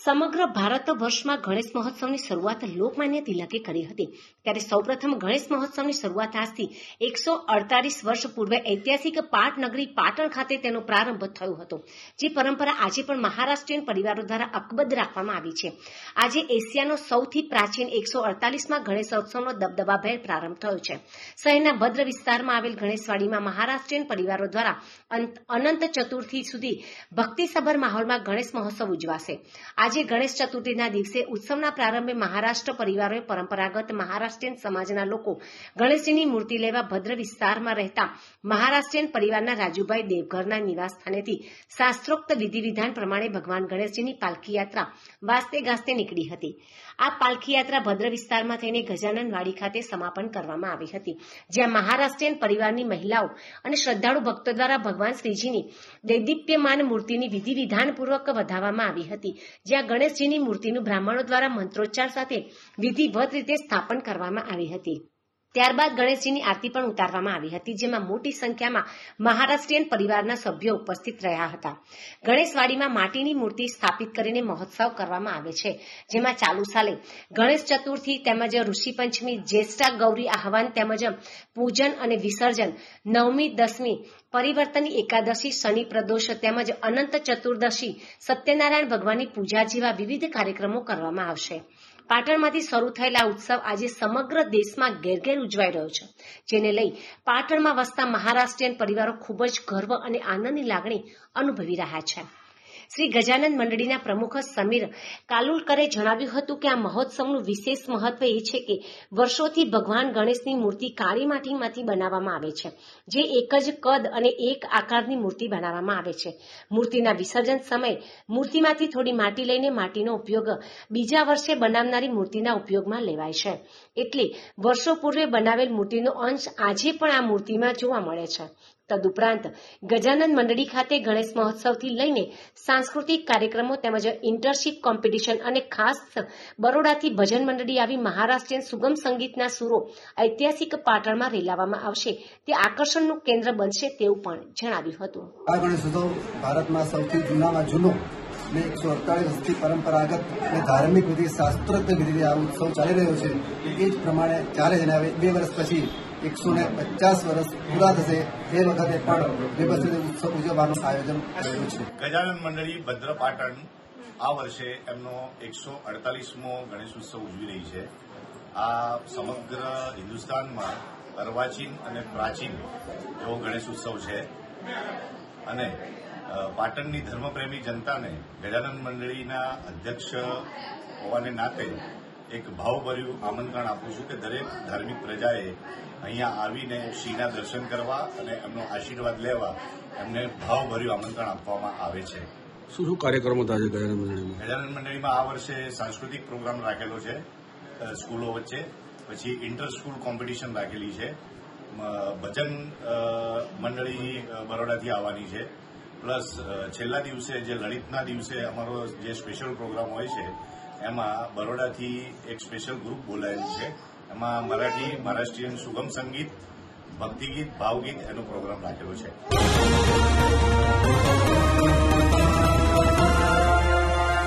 સમગ્ર ભારત વર્ષમાં ગણેશ મહોત્સવની શરૂઆત લોકમાન્ય તિલકે કરી હતી. ત્યારે સૌપ્રથમ ગણેશ મહોત્સવની શરૂઆત આજથી એકસો અડતાલીસ વર્ષ પૂર્વે ઐતિહાસિક પાટનગરી પાટણ ખાતે તેનો પ્રારંભ થયો હતો, જે પરંપરા આજે પણ મહારાષ્ટ્રીયન પરિવારો દ્વારા અકબદ્ધ રાખવામાં આવી છે. આજે એશિયાનો સૌથી પ્રાચીન એકસો અડતાલીસમાં ગણેશોત્સવનો દબદબાભેર પ્રારંભ થયો છે. શહેરના ભદ્ર વિસ્તારમાં આવેલ ગણેશવાડીમાં મહારાષ્ટ્રીયન પરિવારો દ્વારા અનંત ચતુર્થી સુધી ભક્તિસભર માહોલમાં ગણેશ મહોત્સવ ઉજવાશે. ગણેશ ચતુર્થીના દિવસે ઉત્સવના પ્રારંભે મહારાષ્ટ્ર પરિવારોએ પરંપરાગત મહારાષ્ટ્રીયન સમાજના લોકો ગણેશજીની મૂર્તિ લેવા ભદ્ર વિસ્તારમાં રહેતા મહારાષ્ટ્રીયન પરિવારના રાજુભાઈ દેવઘરના નિવાસ શાસ્ત્રોક્ત વિધિવિધાન પ્રમાણે ભગવાન ગણેશજીની પાલખી યાત્રા વાસ્તે ગાસ્તે નીકળી હતી. આ પાલખી યાત્રા ભદ્ર વિસ્તારમાં થઈને ગજાનન ખાતે સમાપન કરવામાં આવી હતી, જ્યાં મહારાષ્ટ્રીયન પરિવારની મહિલાઓ અને શ્રદ્ધાળુ ભક્તો દ્વારા ભગવાન શ્રીજીની દૈદીપ્યમાન મૂર્તિની વિધિ વિધાનપૂર્વક વધાવવામાં આવી હતી, જ્યાં ગણેશજીની મૂર્તિનું બ્રાહ્મણો દ્વારા મંત્રોચ્ચાર સાથે વિધિવત રીતે સ્થાપન કરવામાં આવી હતી. ત્યારબાદ ગણેશજીની આરતી પણ ઉતારવામાં આવી હતી, જેમાં મોટી સંખ્યામાં મહારાષ્ટ્રીયન પરિવારના સભ્યો ઉપસ્થિત રહ્યા હતા. ગણેશવાડીમાં માટીની મૂર્તિ સ્થાપિત કરીને મહોત્સવ કરવામાં આવે છે, જેમાં ચાલુ સાલે ગણેશ ચતુર્થી તેમજ ઋષિ પંચમી, જ્યેષ્ઠા ગૌરી આહવાન તેમજ પૂજન અને વિસર્જન, નવમી, દસમી પરિવર્તનની એકાદશી, શનિ પ્રદોષ તેમજ અનંત ચતુર્દશી, સત્યનારાયણ ભગવાનની પૂજા જેવા વિવિધ કાર્યક્રમો કરવામાં આવશે. પાટણમાંથી શરૂ થયેલા ઉત્સવ આજે સમગ્ર દેશમાં ઘેર ઘેર ઉજવાઈ રહ્યો છે, જેને લઈ પાટણમાં વસતા મહારાષ્ટ્રીયન પરિવારો ખૂબ જ ગર્વ અને આનંદની લાગણી અનુભવી રહ્યા છે. શ્રી ગજાનંદ મંડળીના પ્રમુખ સમીર કાલુલકરે જણાવ્યું હતું કે આ મહોત્સવનું વિશેષ મહત્વ એ છે કે વર્ષોથી ભગવાન ગણેશની મૂર્તિ કાળી માટીમાંથી બનાવવામાં આવે છે, જે એક જ કદ અને એક આકારની મૂર્તિ બનાવવામાં આવે છે. મૂર્તિના વિસર્જન સમયે મૂર્તિમાંથી થોડી માટી લઈને માટીનો ઉપયોગ બીજા વર્ષે બનાવનારી મૂર્તિના ઉપયોગમાં લેવાય છે. એટલે વર્ષો પૂર્વે બનાવેલ મૂર્તિનો અંશ આજે પણ આ મૂર્તિમાં જોવા મળે છે. તદુપરાંત ગજાનંદ મંડળી ખાતે ગણેશ મહોત્સવથી લઈને સાંસ્કૃતિક કાર્યક્રમો તેમજ ઇન્ટરશીપ કોમ્પિટિશન અને ખાસ બરોડાથી ભજન મંડળી આવી મહારાષ્ટ્રીયન સુગમ સંગીતના સુરો ઐતિહાસિક પાટણમાં રેલાવવામાં આવશે. તે આકર્ષણનું કેન્દ્ર બનશે તેવું પણ જણાવ્યું હતું. આ ગણેશોત્સવ ભારતમાં સૌથી જૂનામાં જૂનો અને એકસો અડતાલીસ વર્ષથી પરંપરાગત અને ધાર્મિક વિધિ શાસ્ત્રોક્ત વિધિથી આ ઉત્સવ ચાલી રહ્યો છે. એ જ પ્રમાણે ચાલે છે બે વર્ષ પછી એકસો ને પચાસ વર્ષ પૂરા થશે એ વખતે પણ વ્યવસ્થિત ઉત્સવ ઉજવવાનું આયોજન કરેલું છે. ગજાનન મંડળી ભદ્ર પાટણ આ વર્ષે એમનો એકસો અડતાલીસમો ગણેશ ઉત્સવ ઉજવી રહી છે. આ સમગ્ર હિન્દુસ્તાનમાં અર્વાચીન અને પ્રાચીન એવો ગણેશ ઉત્સવ છે. અને પાટણની ધર્મપ્રેમી જનતાને ગજાનન મંડળીના અધ્યક્ષ હોવાને નાતે એક ભાવભર્યું આમંત્રણ આપું છું કે દરેક ધાર્મિક પ્રજાએ અહીંયા આવીને શ્રીના દર્શન કરવા અને એમનો આશીર્વાદ લેવા એમને ભાવભર્યું આમંત્રણ આપવામાં આવે છે. શું શું કાર્યક્રમો થાય છે ગજાનંદ મંડળીમાં? ગજાનન મંડળીમાં આ વર્ષે સાંસ્કૃતિક પ્રોગ્રામ રાખેલો છે સ્કૂલો વચ્ચે. પછી ઇન્ટર સ્કૂલ કોમ્પિટિશન રાખેલી છે. ભજન મંડળી બરોડાથી આવવાની છે. પ્લસ છેલ્લા દિવસે જે લલિતના દિવસે અમારો જે સ્પેશિયલ પ્રોગ્રામ હોય છે એમાં બરોડાથી એક સ્પેશિયલ ગ્રુપ બોલાયેલું છે. એમાં મરાઠી, મહારાષ્ટ્રીયન સુગમ સંગીત, ભક્તિગીત, ભાવગીત એનો પ્રોગ્રામ રાખેલો છે.